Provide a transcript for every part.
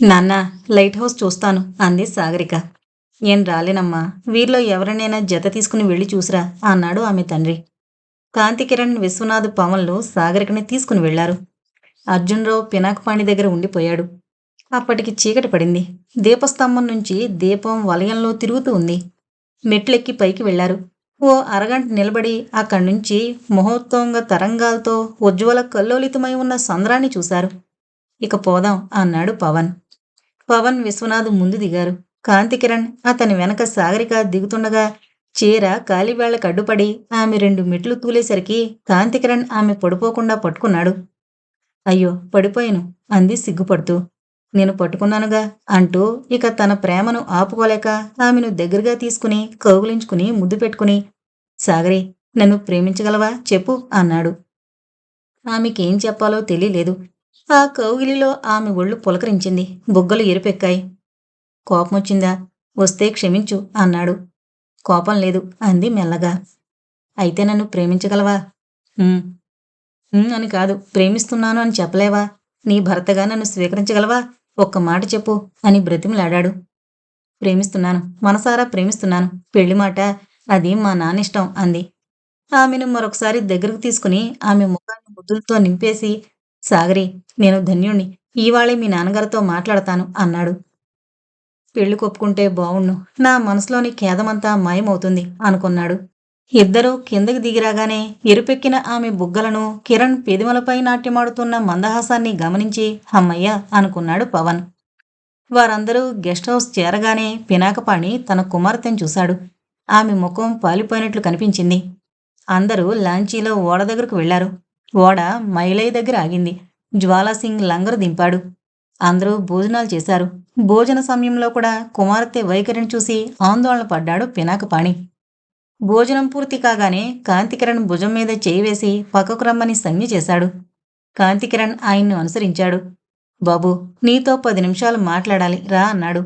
నాన్న light house చూస్తాను అంది సాగరిక. ఏం రాలేనమ్మా వీరిలో ఎవరినైనా జత తీసుకుని వెళ్ళి చూసిరా అన్నాడు ఆమె తండ్రి. కాంతికిరణ్ విశ్వనాథ్ పవన్లు సాగరికని తీసుకుని వెళ్ళారు. అర్జున్రావు పినాకపాణి దగ్గర ఉండిపోయాడు. అప్పటికి చీకటి పడింది. దీపస్తంభం నుంచి దీపం వలయంలో తిరుగుతూ ఉంది. మెట్లెక్కి పైకి వెళ్ళారు. ఓ అరగంట నిలబడి అక్కడి నుంచి మహోత్సవంగా తరంగాలతో ఉజ్వల కల్లోలితమై ఉన్న సంద్రాన్ని చూశారు. ఇక పోదాం అన్నాడు పవన్. పవన్ విశ్వనాథ్ ముందు దిగారు. కాంతికిరణ్ అతని వెనక సాగరిక దిగుతుండగా చీర కాలివేళ్ళకు అడ్డుపడి ఆమె రెండు మెట్లు తూలేసరికి కాంతికిరణ్ ఆమె పడిపోకుండా పట్టుకున్నాడు. అయ్యో పడిపోయాను అంది సిగ్గుపడుతూ. నేను పట్టుకున్నానుగా అంటూ ఇక తన ప్రేమను ఆపుకోలేక ఆమెను దగ్గరగా తీసుకుని కౌగులించుకుని ముద్దు పెట్టుకుని సాగరి నన్ను ప్రేమించగలవా చెప్పు అన్నాడు. ఆమెకేం చెప్పాలో తెలియలేదు. ఆ కౌగిలిలో ఆమె ఒళ్ళు పులకరించింది. బుగ్గలు ఎరుపెక్కాయి. కోపమొచ్చిందా? వస్తే క్షమించు అన్నాడు. కోపం లేదు అంది మెల్లగా. అయితే నన్ను ప్రేమించగలవా? అని కాదు. ప్రేమిస్తున్నాను అని చెప్పలేవా? నీ భర్తగా నన్ను స్వీకరించగలవా? ఒక్క మాట చెప్పు అని బ్రతిమలాడాడు. ప్రేమిస్తున్నాను. మనసారా ప్రేమిస్తున్నాను. పెళ్ళి మాట. అది మా నాన్నిష్టం అంది. ఆమెను మరొకసారి దగ్గరకు తీసుకుని ఆమె ముఖాన్ని ముద్దులతో నింపేసి సాగరి నేను ధన్యుణ్ణి. ఇవాళే మీ నాన్నగారితో మాట్లాడతాను అన్నాడు. పెళ్ళి కొప్పుకుంటే బావుణ్ణు నా మనసులోని ఖేదమంతా మాయమవుతుంది అనుకున్నాడు. ఇద్దరూ కిందకి దిగిరాగానే ఎరుపెక్కిన ఆమె బుగ్గలను కిరణ్ పెదిమలపై నాట్యమాడుతున్న మందహాసాన్ని గమనించి అమ్మయ్య అనుకున్నాడు పవన్. వారందరూ గెస్ట్ హౌస్ చేరగానే పినాకపాణి తన కుమార్తెను చూశాడు. ఆమె ముఖం పాలిపోయినట్లు కనిపించింది. అందరూ లాంచీలో ఓడ దగ్గరకు వెళ్ళారు ఓడ మైలై దగ్గర ఆగింది. జ్వాలాసింగ్ లంగరు దింపాడు. అందరూ భోజనాలు చేశారు. భోజన సమయంలో కూడా కుమార్తె వైఖరిని చూసి ఆందోళన పడ్డాడు పినాకపాణి. భోజనం పూర్తి కాగానే కాంతికిరణ్ భుజం మీద చేయి వేసి పక్కకు రమ్మని సంజ్ఞ చేశాడు. కాంతికిరణ్ ఆయన్ను అనుసరించాడు. బాబు నీతో పది నిమిషాలు మాట్లాడాలి. రా అన్నాడు.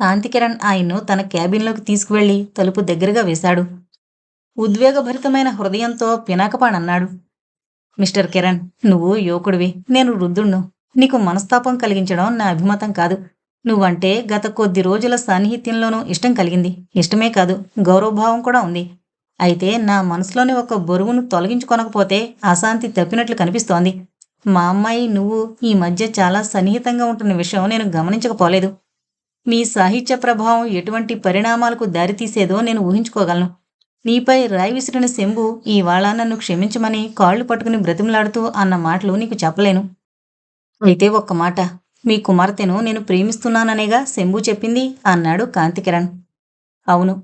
కాంతికిరణ్ ఆయన్ను తన క్యాబిన్లోకి తీసుకువెళ్ళి తలుపు దగ్గరగా వేశాడు. ఉద్వేగభరితమైన హృదయంతో పినాకపాణన్నాడు మిస్టర్ కిరణ్ నువ్వు యువకుడివి. నేను వృద్ధుణ్ణు. నీకు మనస్తాపం కలిగించడం నా అభిమతం కాదు. నువ్వంటే గత కొద్ది రోజుల సాన్నిహిత్యంలోనూ ఇష్టం కలిగింది. ఇష్టమే కాదు గౌరవభావం కూడా ఉంది. అయితే నా మనసులోని ఒక బరువును తొలగించుకొనకపోతే అశాంతి తప్పినట్లు కనిపిస్తోంది. మా అమ్మాయి నువ్వు ఈ మధ్య చాలా సన్నిహితంగా ఉంటున్న విషయం నేను గమనించకపోలేదు. మీ సాహిత్య ప్రభావం ఎటువంటి పరిణామాలకు దారితీసేదో నేను ఊహించుకోగలను. నీపై రాయి విసిరిన శంభు ఇవాళ నన్ను క్షమించమని కాళ్ళు పట్టుకుని బ్రతిమలాడుతూ అన్న మాటలు నీకు చెప్పలేను. అయితే ఒక్క మాట మీ కుమార్తెను నేను ప్రేమిస్తున్నాననేగా శంభు చెప్పింది అన్నాడు కాంతికిరణ్. అవును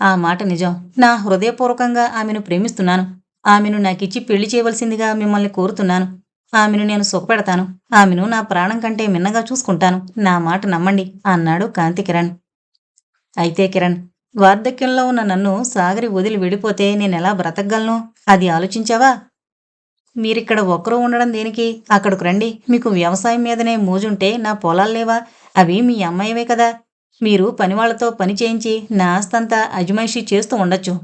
ఆ మాట నిజం. నా హృదయపూర్వకంగా ఆమెను ప్రేమిస్తున్నాను. ఆమెను నాకిచ్చి పెళ్ళి చేయవలసిందిగా మిమ్మల్ని కోరుతున్నాను. ఆమెను నేను సుఖపెడతాను. ఆమెను నా ప్రాణం కంటే మిన్నగా చూసుకుంటాను. నా మాట నమ్మండి అన్నాడు కాంతికిరణ్. అయితే కిరణ్ వార్ధక్యంలో ఉన్న నన్ను సాగరి వదిలి విడిపోతే నేనెలా బ్రతకగలను? అది ఆలోచించావా? మీరిక్కడ ఒక్కరూ ఉండడం దేనికి? అక్కడికి రండి. మీకు వ్యవసాయం మీదనే మోజుంటే నా పొలాలు లేవా? అవి మీ అమ్మాయివే కదా. మీరు పనివాళ్ళతో పని చేయించి నా ఆస్తంతా అజమాయిషీ చేస్తూ ఉండొచ్చు.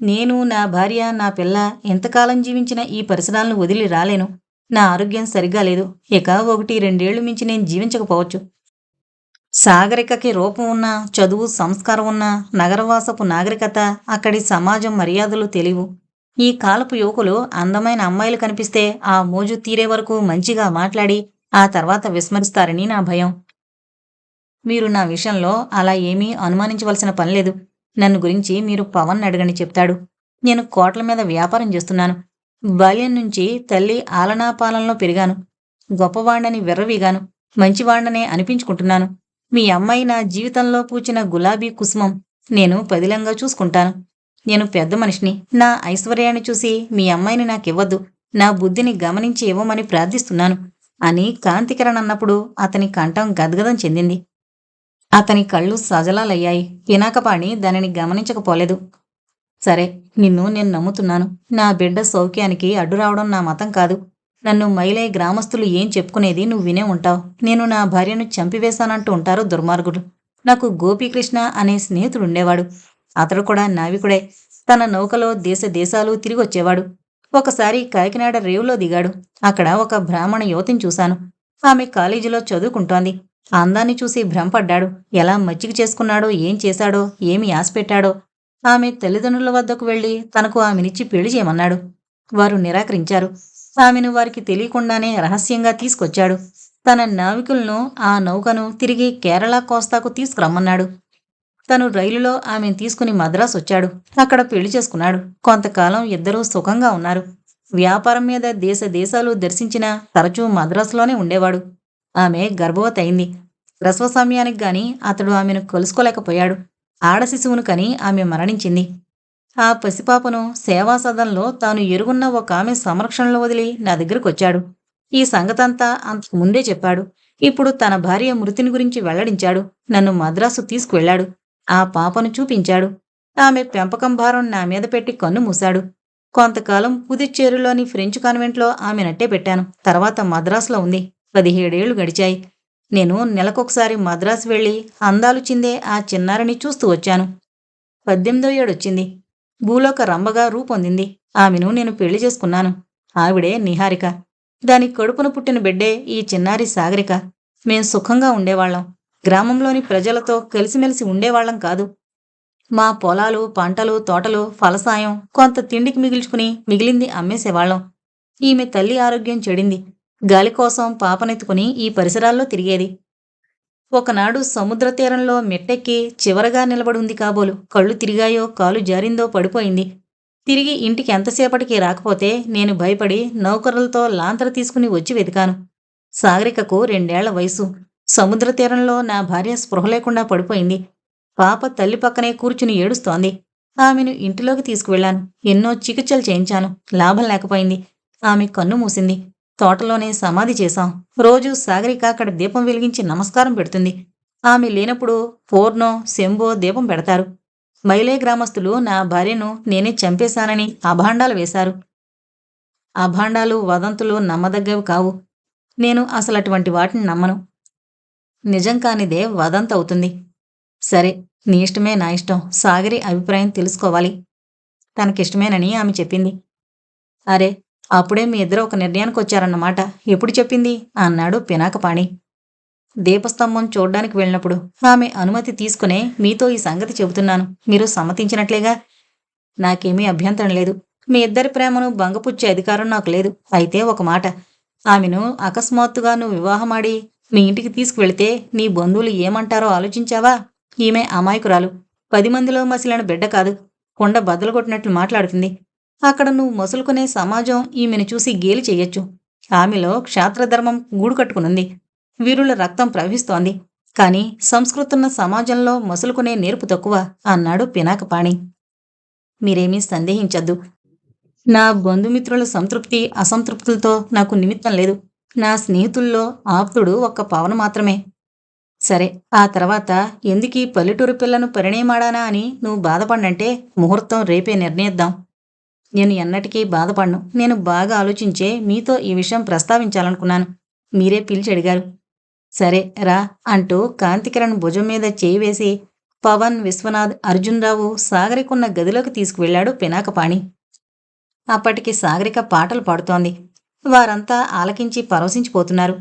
నేను నా భార్య నా పిల్ల ఎంతకాలం జీవించిన ఈ పరిసరాలను వదిలి రాలేను. నా ఆరోగ్యం సరిగ్గా లేదు. ఇక ఒకటి రెండేళ్ళు మించి నేను జీవించకపోవచ్చు. సాగరికకి రూపం ఉన్న చదువు సంస్కారం ఉన్న నగరవాసపు నాగరికత అక్కడి సమాజం మర్యాదలు తెలివు. ఈ కాలపు యువకులు అందమైన అమ్మాయిలు కనిపిస్తే ఆ మోజు తీరే వరకు మంచిగా మాట్లాడి ఆ తర్వాత విస్మరిస్తారని నా భయం. మీరు నా విషయంలో అలా ఏమీ అనుమానించవలసిన పనిలేదు నన్ను గురించి మీరు పవన్ అడగని చెప్తాడు. నేను కోట్ల మీద వ్యాపారం చేస్తున్నాను. బాల్యం నుంచి తల్లి ఆలనాపాలనలో పెరిగాను. గొప్పవాణ్ణని విర్రవీగాను. మంచివాణ్ణనే అనిపించుకుంటున్నాను. మీ అమ్మాయి నా జీవితంలో పూచిన గులాబీ కుసుమం నేను పదిలంగా చూసుకుంటాను. నేను పెద్ద మనిషిని. నా ఐశ్వర్యాన్ని చూసి మీ అమ్మాయిని నాకివ్వద్దు. నా బుద్ధిని గమనించి ఇవ్వమని ప్రార్థిస్తున్నాను. అని కాంతికరణ్ అన్నప్పుడు అతని కంఠం గద్గదం చెందింది. అతని కళ్ళు సజలాలయ్యాయి. పినాకపాణి దానిని గమనించకపోలేదు. సరే నిన్ను నేను నమ్ముతున్నాను. నా బిడ్డ సౌఖ్యానికి అడ్డు రావడం నా మతం కాదు. నన్ను మైలై గ్రామస్తులు ఏం చెప్పుకునేది నువ్వు వినే ఉంటావు. నేను నా భార్యను చంపివేశానంటూ ఉంటారు దుర్మార్గుడు. నాకు గోపీకృష్ణ అనే స్నేహితుడు ఉండేవాడు అతడు కూడా నావికుడే. తన నౌకలో దేశ దేశాలు తిరిగి వచ్చేవాడు ఒకసారి కాకినాడ రేవులో దిగాడు. అక్కడ ఒక బ్రాహ్మణ యువతిని చూశాను. ఆమె కాలేజీలో చదువుకుంటోంది. ఆ అందాన్ని చూసి భ్రమపడ్డాడు. ఎలా మచ్చిక చేసుకున్నాడో ఏం చేశాడో ఏమి ఆశ పెట్టాడో ఆమె తల్లిదండ్రుల వద్దకు వెళ్ళి తనకు ఆమెనిచ్చి పెళ్ళి చేయమన్నాడు. వారు నిరాకరించారు. ఆమెను వారికి తెలియకుండానే రహస్యంగా తీసుకొచ్చాడు. తన నావికులను ఆ నౌకను తిరిగి కేరళ కోస్తాకు తీసుకురమ్మన్నాడు. తను రైలులో ఆమెను తీసుకుని మద్రాసు వచ్చాడు. అక్కడ పెళ్ళి చేసుకున్నాడు. కొంతకాలం ఇద్దరూ సుఖంగా ఉన్నారు. వ్యాపారం మీద దేశ దేశాలు దర్శించిన తరచూ మద్రాసులోనే ఉండేవాడు. ఆమె గర్భవతి అయింది ప్రసవ సమయానికి గాని అతడు ఆమెను కలుసుకోలేకపోయాడు. ఆడ శిశువును కని ఆమె మరణించింది. ఆ పసిపాపను సేవా సదనంలో తాను ఎరుగున్న ఒక ఆమె సంరక్షణలో వదిలి నా దగ్గరకు వచ్చాడు ఈ సంగతంతా అంతకు ముందే చెప్పాడు. ఇప్పుడు తన భార్య మృతిని గురించి వెల్లడించాడు. నన్ను మద్రాసు తీసుకువెళ్ళాడు. ఆ పాపను చూపించాడు. ఆమె పెంపకం భారం నా మీద పెట్టి కన్ను మూశాడు. కొంతకాలం పుదుచ్చేరిలోని ఫ్రెంచ్ కాన్వెంట్లో ఆమె నట్టే పెట్టాను. తర్వాత మద్రాసులో ఉంది. పదిహేడేళ్ళు గడిచాయి. నేను నెలకొకసారి మద్రాసు వెళ్ళి అందాలు చిందే ఆ చిన్నారిని చూస్తూ వచ్చాను. పద్దెనిమిదో ఏడొచ్చింది. భూలోక రంభగా రూపొందింది. ఆమెను నేను పెళ్ళి చేసుకున్నాను. ఆవిడే నిహారిక. దాని కడుపున పుట్టిన బిడ్డే ఈ చిన్నారి సాగరిక. మేం సుఖంగా ఉండేవాళ్ళం. గ్రామంలోని ప్రజలతో కలిసిమెలిసి ఉండేవాళ్ళం కాదు. మా పొలాలు పంటలు తోటలు ఫలసాయం కొంత తిండికి మిగిల్చుకుని మిగిలింది అమ్మేసేవాళ్ళం. ఈమె తల్లి ఆరోగ్యం చెడింది. గాలి కోసం పాపనెత్తుకుని ఈ పరిసరాల్లో తిరిగేది. ఒకనాడు సముద్ర తీరంలో మెట్టెక్కి చివరగా నిలబడుంది కాబోలు. కళ్ళు తిరిగాయో కాలు జారిందో పడిపోయింది. తిరిగి ఇంటికి ఎంతసేపటికి రాకపోతే నేను భయపడి నౌకరులతో లాంతర తీసుకుని వచ్చి వెతికాను. సాగరికకు రెండేళ్ళ వయసు సముద్ర తీరంలో నా భార్య స్పృహ లేకుండా పడిపోయింది. పాప తల్లి పక్కనే కూర్చుని ఏడుస్తోంది. ఆమెను ఇంటిలోకి తీసుకువెళ్ళాను. ఎన్నో చికిత్సలు చేయించాను. లాభం లేకపోయింది. ఆమె కన్ను మూసింది. తోటలోనే సమాధి చేశాం. రోజు సాగరిక అక్కడ దీపం వెలిగించి నమస్కారం పెడుతుంది. ఆమె లేనప్పుడు పూర్ణో శంభో దీపం పెడతారు. మైలే గ్రామస్తులు నా భార్యను నేనే చంపేశానని అభాండాలు వేశారు. అభాండాలు వదంతులు నమ్మదగ్గవి కావు. నేను అసలు అటువంటి వాటిని నమ్మను. నిజం కానిదే వదంత అవుతుంది. సరే నీ ఇష్టమే నా ఇష్టం. సాగరి అభిప్రాయం తెలుసుకోవాలి. తనకిష్టమేనని ఆమె చెప్పింది. అరే అప్పుడే మీ ఇద్దరు ఒక నిర్ణయానికి వచ్చారన్నమాట. ఎప్పుడు చెప్పింది? అన్నాడు పినాకపాణి. దీపస్తంభం చూడ్డానికి వెళ్ళినప్పుడు ఆమె అనుమతి తీసుకునే మీతో ఈ సంగతి చెబుతున్నాను. మీరు సమ్మతించినట్లేగా? నాకేమీ అభ్యంతరం లేదు. మీ ఇద్దరి ప్రేమను భంగపుచ్చే అధికారం నాకు లేదు. అయితే ఒక మాట. ఆమెను అకస్మాత్తుగా నువ్వు వివాహమాడి మీ ఇంటికి తీసుకువెళితే నీ బంధువులు ఏమంటారో ఆలోచించావా? ఈమె అమాయకురాలు. పది మందిలో మసిలిన బిడ్డ కాదు. కొండ బద్దలు కొట్టినట్లు మాట్లాడుతుంది. అక్కడ నువ్వు మొసలుకునే సమాజం ఈమెను చూసి గేలి చేయొచ్చు. ఆమెలో క్షాత్రధర్మం గూడు కట్టుకునుంది. వీరుల రక్తం ప్రవహిస్తోంది. కాని సంస్కృతున్న సమాజంలో మొసలుకునే నేర్పు తక్కువ అన్నాడు పినాకపాణి. మీరేమీ సందేహించద్దు. నా బంధుమిత్రుల సంతృప్తి అసంతృప్తులతో నాకు నిమిత్తం లేదు. నా స్నేహితుల్లో ఆప్తుడు ఒక్క పవన్ మాత్రమే. సరే ఆ తర్వాత ఎందుకీ పల్లెటూరు పిల్లను పరిణయమాడానా అని నువ్వు బాధపడినంటే ముహూర్తం రేపే నిర్ణయిద్దాం. నేను ఎన్నటికీ బాధపడను. నేను బాగా ఆలోచించే మీతో ఈ విషయం ప్రస్తావించాలనుకున్నాను. మీరే పిలిచి అడిగారు సరే రా అంటూ కాంతికిరణ్ భుజం మీద చేయి వేసి పవన్ విశ్వనాథ్ అర్జున్రావు సాగరికున్న గదిలోకి తీసుకువెళ్ళాడు పినాకపాణి. అప్పటికి సాగరిక పాటలు పాడుతోంది. వారంతా ఆలకించి పరవశించిపోతున్నారు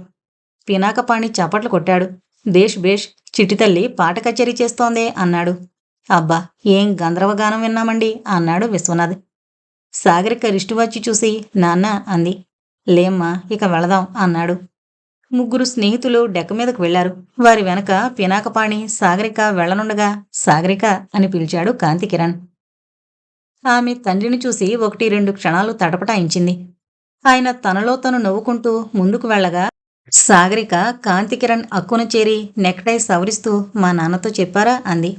పినాకపాణి చప్పట్లు కొట్టాడు. దేశ్ బేష్ చిట్టితల్లి పాట కచేరీ చేస్తోందే అన్నాడు. అబ్బా ఏం గంధర్వగానం విన్నామండి అన్నాడు విశ్వనాథ్. సాగరిక రిష్టి వచ్చి చూసి నాన్న అంది. లేమ్మా ఇక వెళదాం అన్నాడు. ముగ్గురు స్నేహితులు డెక్క మీదకు వెళ్ళారు వారి వెనక పినాకపాణి సాగరిక వెళ్ళనుండగా సాగరిక అని పిలిచాడు కాంతికిరణ్ ఆమె తండ్రిని చూసి ఒకటి రెండు క్షణాలు తటపటాయించింది. ఆయన తనలో తను నవ్వుకుంటూ ముందుకు వెళ్ళగా సాగరిక కాంతికిరణ్ అక్కున చేరి నెక్టై సవరిస్తూ మా నాన్నతో చెప్పారా? అంది.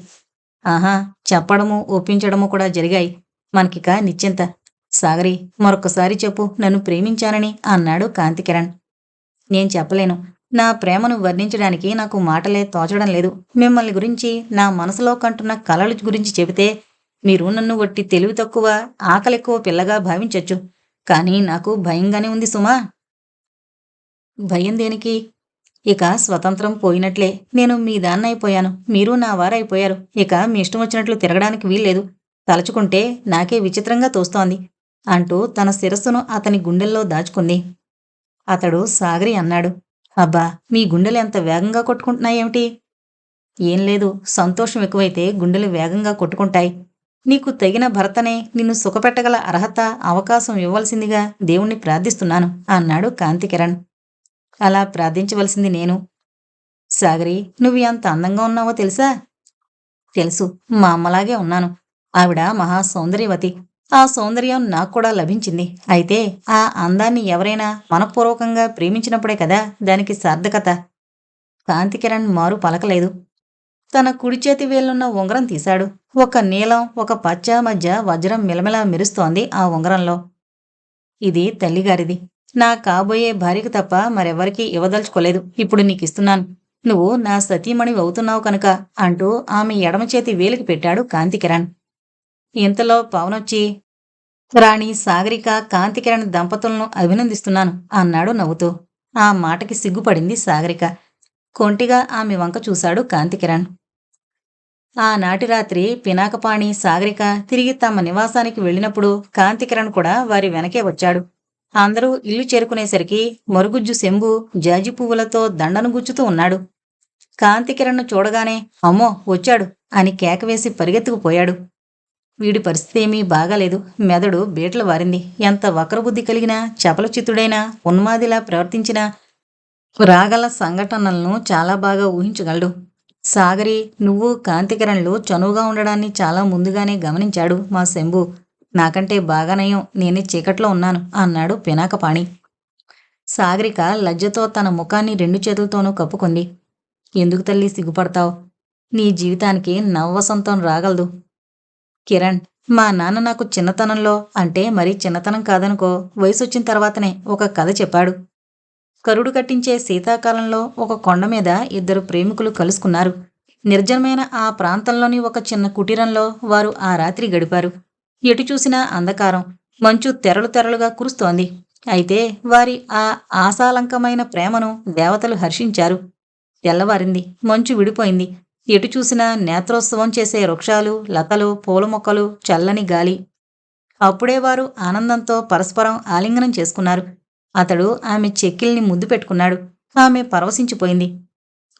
ఆహా చెప్పడము ఒప్పించడము కూడా జరిగాయి. మనకిక నిశ్చింత. సాగరి మరొకసారి చెప్పు నన్ను ప్రేమించానని అన్నాడు కాంతికిరణ్. నేను చెప్పలేను. నా ప్రేమను వర్ణించడానికి నాకు మాటలే తోచడం లేదు. మిమ్మల్ని గురించి నా మనసులో కంటున్న కలలు గురించి చెబితే మీరు నన్ను వట్టి తెలివి తక్కువ ఆకలెక్కువ పిల్లగా భావించవచ్చు కానీ నాకు భయంగానే ఉంది సుమా. భయం దేనికి? ఇక స్వతంత్రం పోయినట్లే. నేను మీ దాన్నైపోయాను. మీరు నా వారైపోయారు. ఇక మీ ఇష్టం వచ్చినట్లు తిరగడానికి వీల్లేదు. తలుచుకుంటే నాకే విచిత్రంగా తోస్తోంది. అంటూ తన శిరస్సును అతని గుండెల్లో దాచుకుంది. అతడు సాగరి అన్నాడు అబ్బా మీ గుండెలు ఎంత వేగంగా కొట్టుకుంటున్నాయేమిటి? ఏం లేదు సంతోషం ఎక్కువైతే గుండెలు వేగంగా కొట్టుకుంటాయి. నీకు తగిన భర్తనే నిన్ను సుఖపెట్టగల అర్హత అవకాశం ఇవ్వాల్సిందిగా దేవుణ్ణి ప్రార్థిస్తున్నాను అన్నాడు కాంతికిరణ్. అలా ప్రార్థించవలసింది నేను. సాగరి నువ్వు ఎంత అందంగా ఉన్నావో తెలుసా? తెలుసు మా అమ్మలాగే ఉన్నాను. ఆవిడ మహా సౌందర్యవతి. ఆ సౌందర్యం నాకు కూడా లభించింది. అయితే ఆ అందాన్ని ఎవరైనా మనపూర్వకంగా ప్రేమించినప్పుడే కదా దానికి సార్థకత. కాంతికిరణ్ మారు పలకలేదు. తన కుడి చేతి వేలున్న ఉంగరం తీశాడు. ఒక నీలం ఒక పచ్చ మధ్య వజ్రం మిలమిలా మెరుస్తోంది ఆ ఉంగరంలో. ఇది తల్లిగారిది. నా కాబోయే భార్యకు తప్ప మరెవరికీ ఇవ్వదలుచుకోలేదు. ఇప్పుడు నీకిస్తున్నాను. నువ్వు నా సతీమణి అవుతున్నావు కనుక అంటూ ఆమె ఎడమ చేతి వేలికి పెట్టాడు కాంతికిరణ్. ఇంతలో పవనొచ్చి రాణి సాగరిక కాంతికిరణ్ దంపతులను అభినందిస్తున్నాను అన్నాడు నవ్వుతూ. ఆ మాటకి సిగ్గుపడింది సాగరిక. కొంటిగా ఆమె వంక చూశాడు కాంతికిరణ్. ఆనాటి రాత్రి పినాకపాణి సాగరిక తిరిగి తమ నివాసానికి వెళ్ళినప్పుడు కాంతికిరణ్ కూడా వారి వెనకే వచ్చాడు. అందరూ ఇల్లు చేరుకునేసరికి మరుగుజ్జు శంభు జాజి పువ్వులతో దండను గుచ్చుతూ ఉన్నాడు. కాంతికిరణ్ను చూడగానే అమ్మో వచ్చాడు అని కేకవేసి పరిగెత్తుకుపోయాడు వీడి పరిస్థితి ఏమీ బాగాలేదు. మెదడు బీటలు వారింది. ఎంత వక్రబుద్ధి కలిగినా చపలచిత్తుడైనా ఉన్మాదిలా ప్రవర్తించినా రాగల సంఘటనలను చాలా బాగా ఊహించగలడు. సాగరి నువ్వు కాంతికిరణ్లు చనువుగా ఉండడాన్ని చాలా ముందుగానే గమనించాడు మా శంభు. నాకంటే బాగా నయం నేనే చీకట్లో ఉన్నాను అన్నాడు పినాకపాణి. సాగరిక లజ్జతో తన ముఖాన్ని రెండు చేతులతోనూ కప్పుకుంది. ఎందుకు తల్లి సిగ్గుపడతావు? నీ జీవితానికి నవ్వసంతం రాగలదు. కిరణ్ మా నాన్న నాకు చిన్నతనంలో అంటే మరీ చిన్నతనం కాదనుకో వయసు వచ్చిన తర్వాతనే ఒక కథ చెప్పాడు. కరుడు కట్టించే శీతాకాలంలో ఒక కొండ మీద ఇద్దరు ప్రేమికులు కలుసుకున్నారు. నిర్జనమైన ఆ ప్రాంతంలోని ఒక చిన్న కుటీరంలో వారు ఆ రాత్రి గడిపారు. ఎటు చూసినా అంధకారం. మంచు తెరలు తెరలుగా కురుస్తోంది. అయితే వారి ఆ ఆశాలంకమైన ప్రేమను దేవతలు హర్షించారు. తెల్లవారింది. మంచు విడిపోయింది. ఎటు చూసినా నేత్రోత్సవం చేసే వృక్షాలు లతలు పూల మొక్కలు చల్లని గాలి. అప్పుడే వారు ఆనందంతో పరస్పరం ఆలింగనం చేసుకున్నారు. అతడు ఆమె చెక్కిల్ని ముద్దు పెట్టుకున్నాడు. ఆమె పరవశించిపోయింది.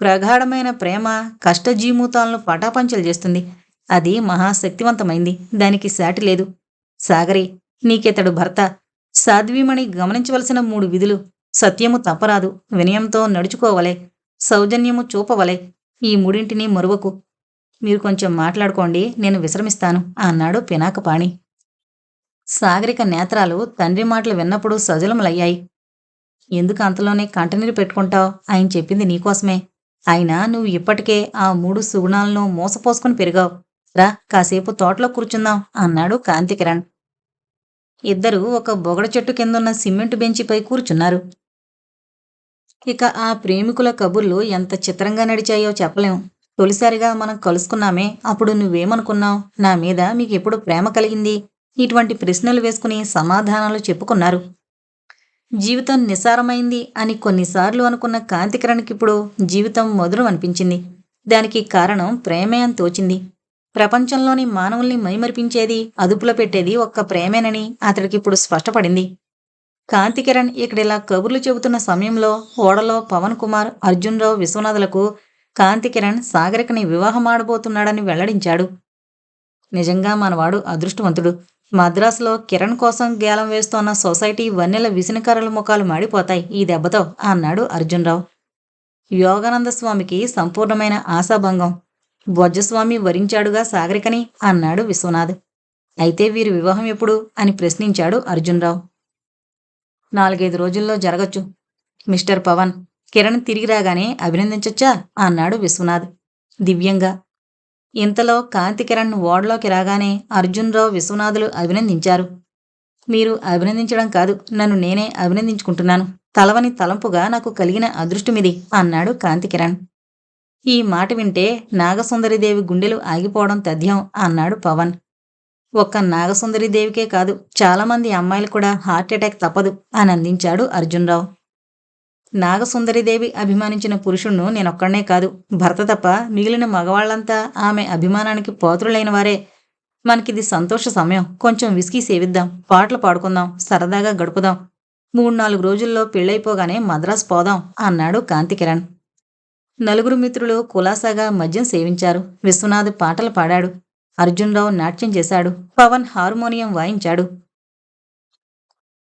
ప్రగాఢమైన ప్రేమ కష్టజీమూతాలను పటాపంచలు చేస్తుంది. అది మహాశక్తివంతమైంది. దానికి సాటి లేదు. సాగరి నీకితడు భర్త. సాధ్వీమణి గమనించవలసిన మూడు విధులు. సత్యము తప్పరాదు. వినయంతో నడుచుకోవలే. సౌజన్యము చూపవలే. ఈ మూడింటిని మరువకు. మీరు కొంచెం మాట్లాడుకోండి నేను విశ్రమిస్తాను అన్నాడు పినాకపాణి. సాగరిక నేత్రాలు తండ్రి మాటలు విన్నప్పుడు సజలములయ్యాయి. ఎందుకు అంతలోనే కంటనీరు పెట్టుకుంటావు? ఆయన చెప్పింది నీకోసమే. అయినా నువ్వు ఇప్పటికే ఆ మూడు సుగుణాలను మోసపోసుకుని పెరిగావు. రా కాసేపు తోటలో కూర్చుందాం అన్నాడు కాంతికిరణ్. ఇద్దరు ఒక బొగడ చెట్టు కిందున్న సిమెంట్ బెంచిపై కూర్చున్నారు. ఇక ఆ ప్రేమికుల కబుర్లు ఎంత చిత్రంగా నడిచాయో చెప్పలేం. తొలిసారిగా మనం కలుసుకున్నామే అప్పుడు నువ్వేమనుకున్నావు? నా మీద మీకు ఎప్పుడు ప్రేమ కలిగింది? ఇటువంటి ప్రశ్నలు వేసుకుని సమాధానాలు చెప్పుకున్నారు. జీవితం నిసారమైంది అని కొన్నిసార్లు అనుకున్న కాంతికిరణ్కిప్పుడు జీవితం మధురం అనిపించింది. దానికి కారణం ప్రేమే అని తోచింది. ప్రపంచంలోని మానవుల్ని మైమరిపించేది అదుపులో పెట్టేది ఒక్క ప్రేమేనని అతడికిప్పుడు స్పష్టపడింది. కాంతికిరణ్ ఇక్కడ ఇలా కబుర్లు చెబుతున్న సమయంలో ఓడలో పవన్ కుమార్ అర్జున్రావు విశ్వనాథులకు కాంతికిరణ్ సాగరికని వివాహమాడబోతున్నాడని వెల్లడించాడు. నిజంగా మనవాడు అదృష్టవంతుడు. మద్రాసులో కిరణ్ కోసం గేలం వేస్తోన్న సొసైటీ వన్నెల విసినకర్రల ముఖాలు మాడిపోతాయి. ఈ దెబ్బతో అన్నాడు అర్జున్రావు. యోగానంద స్వామికి సంపూర్ణమైన ఆశాభంగం. బొజ్జస్వామి వరించాడుగా సాగరికని అన్నాడు విశ్వనాథ్. అయితే వీరి వివాహం ఎప్పుడు? అని ప్రశ్నించాడు అర్జున్రావు. నాలుగైదు రోజుల్లో జరగచ్చు. మిస్టర్ పవన్ కిరణ్ తిరిగి రాగానే అభినందించొచ్చా? అన్నాడు విశ్వనాథ్. దివ్యంగా. ఇంతలో కాంతి కిరణ్ ఓడలోకి రాగానే అర్జున్రావు విశ్వనాథులు అభినందించారు. మీరు అభినందించడం కాదు నన్ను నేనే అభినందించుకుంటున్నాను. తలవని తలంపుగా నాకు కలిగిన అదృష్టమిది అన్నాడు కాంతి కిరణ్. ఈ మాట వింటే నాగసుందరిదేవి గుండెలు ఆగిపోవడం తథ్యం అన్నాడు పవన్. ఒక్క నాగసుందరి దేవికే కాదు చాలామంది అమ్మాయిలు కూడా హార్ట్ అటాక్ తప్పదు అని అందించాడు అర్జున్రావు. నాగసుందరిదేవి అభిమానించిన పురుషుణ్ణు నేనొక్కడనే కాదు భర్త తప్ప మిగిలిన మగవాళ్ళంతా ఆమె అభిమానానికి పోతులైన వారే. మనకిది సంతోష సమయం కొంచెం విసికి సేవిద్దాం పాటలు పాడుకుందాం సరదాగా గడుపుదాం మూడు నాలుగు రోజుల్లో పెళ్ళైపోగానే మద్రాసు పోదాం అన్నాడు కాంతికిరణ్. నలుగురు మిత్రులు కులాసాగా మద్యం సేవించారు విశ్వనాథ్ పాటలు పాడాడు అర్జున్రావు నాట్యం చేశాడు. పవన్ హార్మోనియం వాయించాడు.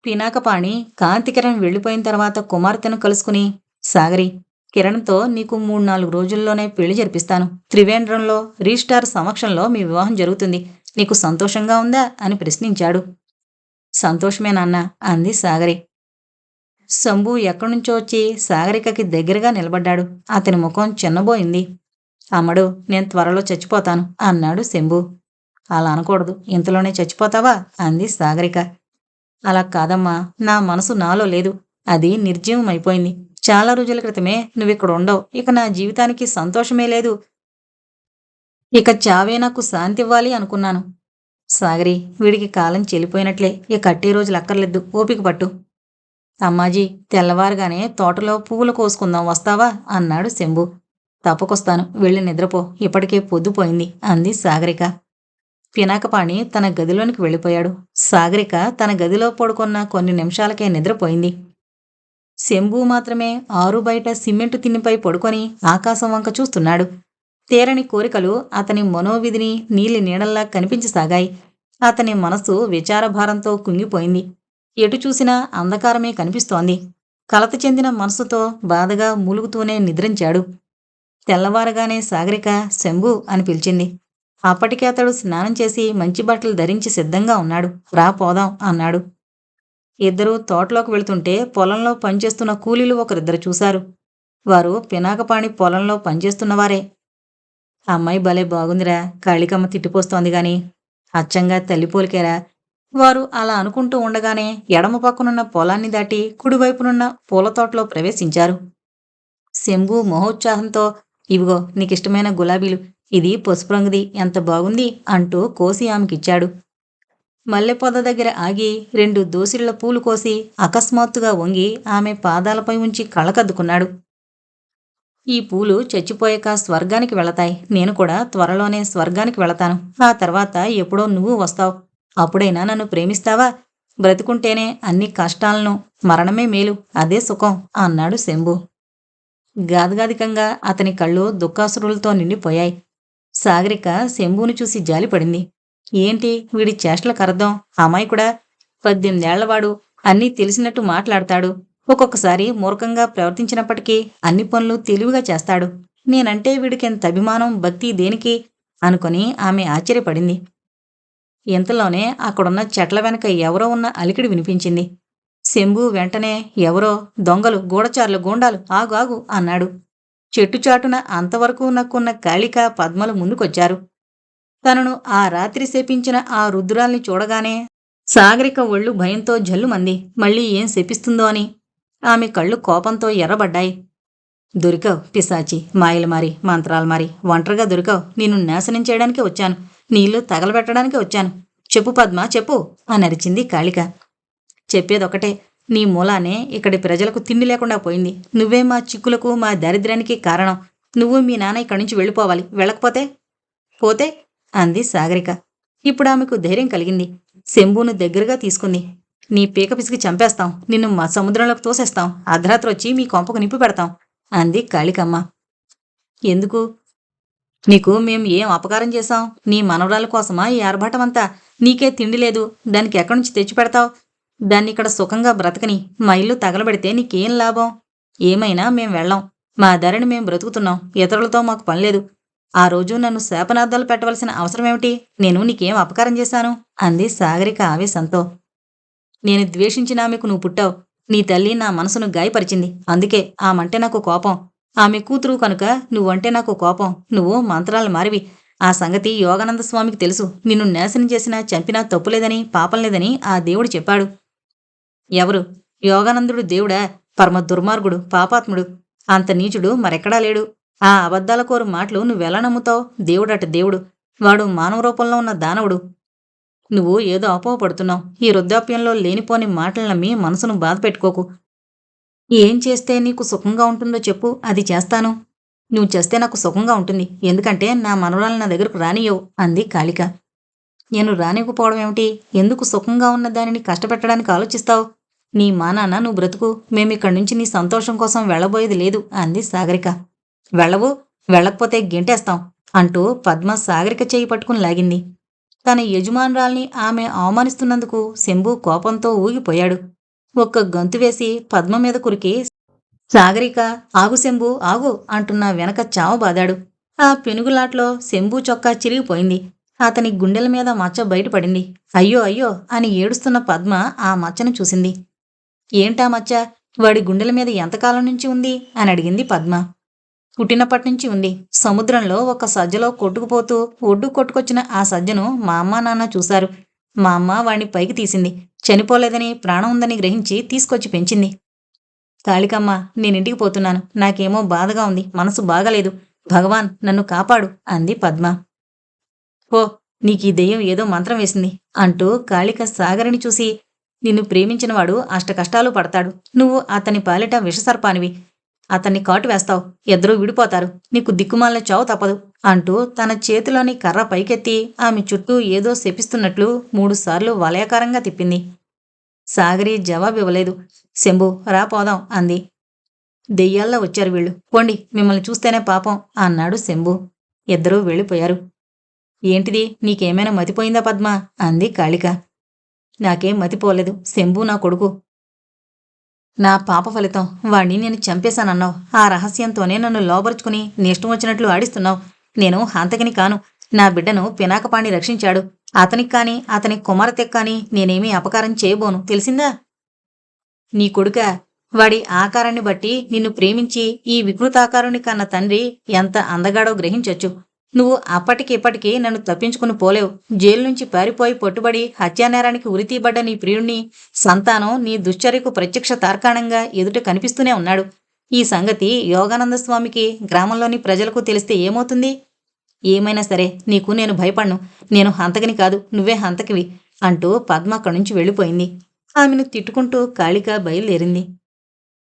పినాకపాణి కాంతికిరణ్ వెళ్ళిపోయిన తర్వాత కుమార్తెను కలుసుకుని సాగరి కిరణ్తో నీకు మూడు నాలుగు రోజుల్లోనే పెళ్ళి జరిపిస్తాను. త్రివేంద్రంలో రీస్టార్ సమక్షంలో మీ వివాహం జరుగుతుంది. నీకు సంతోషంగా ఉందా? అని ప్రశ్నించాడు. సంతోషమే నాన్న అంది సాగరి. శంభు ఎక్కడి నుంచో వచ్చి సాగరికకి దగ్గరగా నిలబడ్డాడు. అతని ముఖం చిన్నబోయింది. అమ్మడు నేను త్వరలో చచ్చిపోతాను అన్నాడు శంభు. అలా అనకూడదు ఇంతలోనే చచ్చిపోతావా? అంది సాగరిక. అలా కాదమ్మా నా మనసు నాలో లేదు అది నిర్జీవం అయిపోయింది చాలా రోజుల క్రితమే నువ్విక్కడ ఉండవు ఇక నా జీవితానికి సంతోషమే లేదు. ఇక చావే నాకు శాంతి ఇవ్వాలి అనుకున్నాను. సాగరి వీడికి కాలం చెల్లిపోయినట్లే ఇక కట్టే రోజులు అక్కర్లేదు ఓపిక పట్టు. అమ్మాజీ తెల్లవారుగానే తోటలో పువ్వులు కోసుకుందాం వస్తావా? అన్నాడు శంభు. తప్పకొస్తాను. వెళ్ళి నిద్రపో. ఇప్పటికే పొద్దుపోయింది అంది సాగరిక. పినాకపాణి తన గదిలోనికి వెళ్ళిపోయాడు. సాగరిక తన గదిలో పడుకున్న కొన్ని నిమిషాలకే నిద్రపోయింది. శంభు మాత్రమే ఆరు బయట సిమెంటు తిన్నిపై పడుకొని ఆకాశం వంక చూస్తున్నాడు. తీరని కోరికలు అతని మనోవిధిని నీలి నీడల్లా కనిపించసాగాయి. అతని మనస్సు విచారభారంతో కుంగిపోయింది. ఎటు చూసినా అంధకారమే కనిపిస్తోంది. కలత చెందిన మనసుతో బాధగా మూలుగుతూనే నిద్రించాడు. తెల్లవారగానే సాగరిక శంభు అని పిలిచింది. అప్పటికే అతడు స్నానం చేసి మంచి బట్టలు ధరించి సిద్ధంగా ఉన్నాడు. రా పోదాం అన్నాడు. ఇద్దరూ తోటలోకి వెళుతుంటే పొలంలో పనిచేస్తున్న కూలీలు ఒకరిద్దరు చూశారు. వారు పినాకపాణి పొలంలో పనిచేస్తున్నవారే. అమ్మాయి భలే బాగుందిరా కాళికమ్మ తిట్టిపోస్తోంది గాని అచ్చంగా తల్లిపోలికేరా వారు అలా అనుకుంటూ ఉండగానే ఎడమ పక్కనున్న పొలాన్ని దాటి కుడివైపునున్న పూల తోటలో ప్రవేశించారు. శంభు మహోత్సాహంతో ఇవిగో నీకిష్టమైన గులాబీలు. ఇది పసుపు రంగుది. ఎంత బాగుంది అంటూ కోసి ఆమెకిచ్చాడు. మల్లెపొద దగ్గర ఆగి రెండు దోసిళ్ళ పూలు కోసి అకస్మాత్తుగా వంగి ఆమె పాదాలపై ఉంచి కళ్ళకద్దుకున్నాడు. ఈ పూలు చచ్చిపోయాక స్వర్గానికి వెళతాయి. నేను కూడా త్వరలోనే స్వర్గానికి వెళతాను. ఆ తర్వాత ఎప్పుడో నువ్వు వస్తావు. అప్పుడైనా నన్ను ప్రేమిస్తావా? బ్రతుకుంటేనే అన్ని కష్టాలను మరణమే మేలు. అదే సుఖం అన్నాడు శంభు. గాదగాదికంగా అతని కళ్ళు దుఃఖాసురులతో నిండిపోయాయి. సాగరిక శంభుని చూసి జాలిపడింది ఏంటి వీడి చేష్టలకు అర్థం అమాయకుడా? పద్దెనిమిదేళ్ళవాడు అన్నీ తెలిసినట్టు మాట్లాడతాడు. ఒక్కొక్కసారి మూర్ఖంగా ప్రవర్తించినప్పటికీ అన్ని పనులు తెలివిగా చేస్తాడు. నేనంటే వీడికి ఎంత అభిమానం భక్తి దేనికి? అనుకొని ఆమె ఆశ్చర్యపడింది. ఇంతలోనే అక్కడున్న చెట్ల వెనక ఎవరో ఉన్న అలికిడి వినిపించింది. శంభు వెంటనే ఎవరో? దొంగలు గూఢచారులు గూండాలు ఆగు ఆగు అన్నాడు. చెట్టుచాటున అంతవరకు నక్కున్న కాళిక పద్మలు ముందుకొచ్చారు. తనను ఆ రాత్రి శపించిన ఆ రుద్రాల్ని చూడగానే సాగరిక ఒళ్ళు భయంతో జల్లుమంది. మళ్ళీ ఏం శపిస్తుందో అని. ఆమె కళ్ళు కోపంతో ఎర్రబడ్డాయి. దొరికావు పిశాచి మాయలు మారి మంత్రాలు మారి ఒంటరిగా దొరికావు. నిన్ను నాశనం చేయడానికి వచ్చాను. నీళ్ళు తగలబెట్టడానికి వచ్చాను. చెప్పు పద్మ చెప్పు అని అరిచింది కాళిక. చెప్పేదొకటే. నీ మూలానే ఇక్కడి ప్రజలకు తిండి లేకుండా పోయింది. నువ్వే మా చిక్కులకు మా దారిద్ర్యానికి కారణం. నువ్వు మీ నాన్న ఇక్కడి నుంచి వెళ్ళిపోవాలి. వెళ్ళకపోతే? పోతే? అంది సాగరిక. ఇప్పుడు ఆమెకు ధైర్యం కలిగింది. శంభును దగ్గరగా తీసుకుంది. నీ పీక పిసికి చంపేస్తాం. నిన్ను మా సముద్రంలోకి తోసేస్తాం. అర్ధరాత్రి వచ్చి మీ కొంపకు నింపి పెడతాం. అంది కాళికమ్మ. ఎందుకు? నీకు మేం ఏం అపకారం చేశాం? నీ మనవరాల కోసమా ఈ ఆర్భాటమంతా? నీకే తిండి లేదు. దానికి ఎక్కడి నుంచి తెచ్చి పెడతావు? దాన్ని ఇక్కడ సుఖంగా బ్రతకని మా ఇల్లు తగలబెడితే నీకేం లాభం? ఏమైనా మేం వెళ్ళాం. మా ధరని మేం బ్రతుకుతున్నాం. ఇతరులతో మాకు పనిలేదు ఆ రోజు నన్ను శాపనార్థాలు పెట్టవలసిన అవసరమేమిటి? నేను నీకేం అపకారం చేశాను? అంది సాగరిక ఆవేశంతో. నేను ద్వేషించిన ఆమెకు నువ్వు పుట్టావు. నీ తల్లి నా మనసును గాయపరిచింది. అందుకే ఆమంటే నాకు కోపం. ఆమె కూతురు కనుక నువ్వంటే నాకు కోపం. నువ్వు మంత్రాలు మారివి. ఆ సంగతి యోగానంద స్వామికి తెలుసు. నిన్ను నాశనం చేసినా చంపినా తప్పులేదని పాపం లేదని ఆ దేవుడు చెప్పాడు. ఎవరు? యోగానందుడు దేవుడా పరమ దుర్మార్గుడు పాపాత్ముడు. అంత నీచుడు మరెక్కడా లేడు. ఆ అబద్ధాల కోరు మాటలు నువ్వెలా నమ్ముతావు? దేవుడట దేవుడు. వాడు మానవ రూపంలో ఉన్న దానవుడు. నువ్వు ఏదో అపోహపడుతున్నావు. ఈ వృద్ధాప్యంలో లేనిపోని మాటలు నమ్మి మనసును బాధ పెట్టుకోకు. ఏం చేస్తే నీకు సుఖంగా ఉంటుందో చెప్పు అది చేస్తాను. నువ్వు చేస్తే నాకు సుఖంగా ఉంటుంది. ఎందుకంటే నా మనవరాలు నా దగ్గరకు రానియవు అంది కాళిక. నేను రానివ్వకపోవడం ఏమిటి? ఎందుకు సుఖంగా ఉన్న దానిని కష్టపెట్టడానికి ఆలోచిస్తావు? నీ మా నాన్న నువ్వు బ్రతుకు. మేమిక్కడి నుంచి నీ సంతోషం కోసం వెళ్ళబోయేది లేదు అంది సాగరిక. వెళ్ళవు వెళ్ళకపోతే గెంటేస్తాం అంటూ పద్మ సాగరిక చేయి పట్టుకుని లాగింది. తన యజమానురాల్ని ఆమె అవమానిస్తున్నందుకు శంభు కోపంతో ఊగిపోయాడు. ఒక్క గంతు వేసి పద్మ మీద కురికి సాగరిక ఆగు శంభు ఆగు అంటున్న వెనక చావ బాదాడు. ఆ పెనుగులాట్లో శంభు చొక్కా చిరిగిపోయింది. అతని గుండెల మీద మచ్చ బయటపడింది. అయ్యో అయ్యో అని ఏడుస్తున్న పద్మ ఆ మచ్చను చూసింది. ఏంటా మచ్చ వాడి గుండెల మీద ఎంతకాలం నుంచి ఉంది? అని అడిగింది పద్మ. పుట్టినప్పటి నుంచి ఉంది. సముద్రంలో ఒక సజ్జలో కొట్టుకుపోతూ ఒడ్డు కొట్టుకొచ్చిన ఆ సజ్జను మా అమ్మ నాన్న చూశారు. మా అమ్మ వాణ్ణి పైకి తీసింది. చనిపోలేదని ప్రాణం ఉందని గ్రహించి తీసుకొచ్చి పెంచింది. కాళికమ్మ నేనింటికి పోతున్నాను. నాకేమో బాధగా ఉంది. మనసు బాగలేదు. భగవాన్ నన్ను కాపాడు అంది పద్మ. ఓ నీకు ఈ దెయ్యం ఏదో మంత్రం వేసింది అంటూ కాళిక సాగరిని చూసి నిన్ను ప్రేమించినవాడు అష్టకష్టాలు పడతాడు. నువ్వు అతని పాలిట విషసర్పానివి. అతన్ని కాటు వేస్తావు. ఇద్దరూ విడిపోతారు. నీకు దిక్కుమాలిన చావు తప్పదు అంటూ తన చేతిలోని కర్ర పైకెత్తి ఆమె చుట్టూ ఏదో శపిస్తున్నట్లు మూడుసార్లు వలయాకారంగా తిప్పింది. సాగరి జవాబు ఇవ్వలేదు. శంభు రా పోదాం అంది. దెయ్యాల్లో వచ్చారు వీళ్ళు. పోండి మిమ్మల్ని చూస్తేనే పాపం అన్నాడు శంభు. ఇద్దరూ వెళ్ళిపోయారు. ఏంటిది? నీకేమైనా మతిపోయిందా పద్మ? అంది కాళిక. నాకేం మతిపోలేదు శంభు నా కొడుకు. నా పాప ఫలితం వాణ్ణి నేను చంపేశానన్నావు. ఆ రహస్యంతోనే నన్ను లోబరుచుకుని నిష్టం వచ్చినట్లు ఆడిస్తున్నావు. నేను హంతకిని కాను. నా బిడ్డను పినాకపాణి రక్షించాడు. అతనికి కాని అతని కుమారతెక్ కాని నేనేమీ అపకారం చేయబోను. తెలిసిందా? నీ కొడుక? వాడి ఆకారాన్ని బట్టి నిన్ను ప్రేమించి ఈ వికృతాకారుని కన్న తండ్రి ఎంత అందగాడో గ్రహించొచ్చు. నువ్వు అప్పటికిప్పటికీ నన్ను తప్పించుకుని పోలేవు. జైలు నుంచి పారిపోయి పట్టుబడి హత్యానేరానికి ఉరితీబడ్డ నీ ప్రియుణ్ణి సంతానం నీ దుశ్చర్యకు ప్రత్యక్ష తార్కాణంగా ఎదుట కనిపిస్తూనే ఉన్నాడు. ఈ సంగతి యోగానంద స్వామికి గ్రామంలోని ప్రజలకు తెలిస్తే ఏమవుతుంది? ఏమైనా సరే నీకు నేను భయపడ్ను. నేను హంతకిని కాదు నువ్వే హంతకివి అంటూ పద్మ అక్కడి నుంచి వెళ్ళిపోయింది. ఆమెను తిట్టుకుంటూ కాళిక బయలుదేరింది.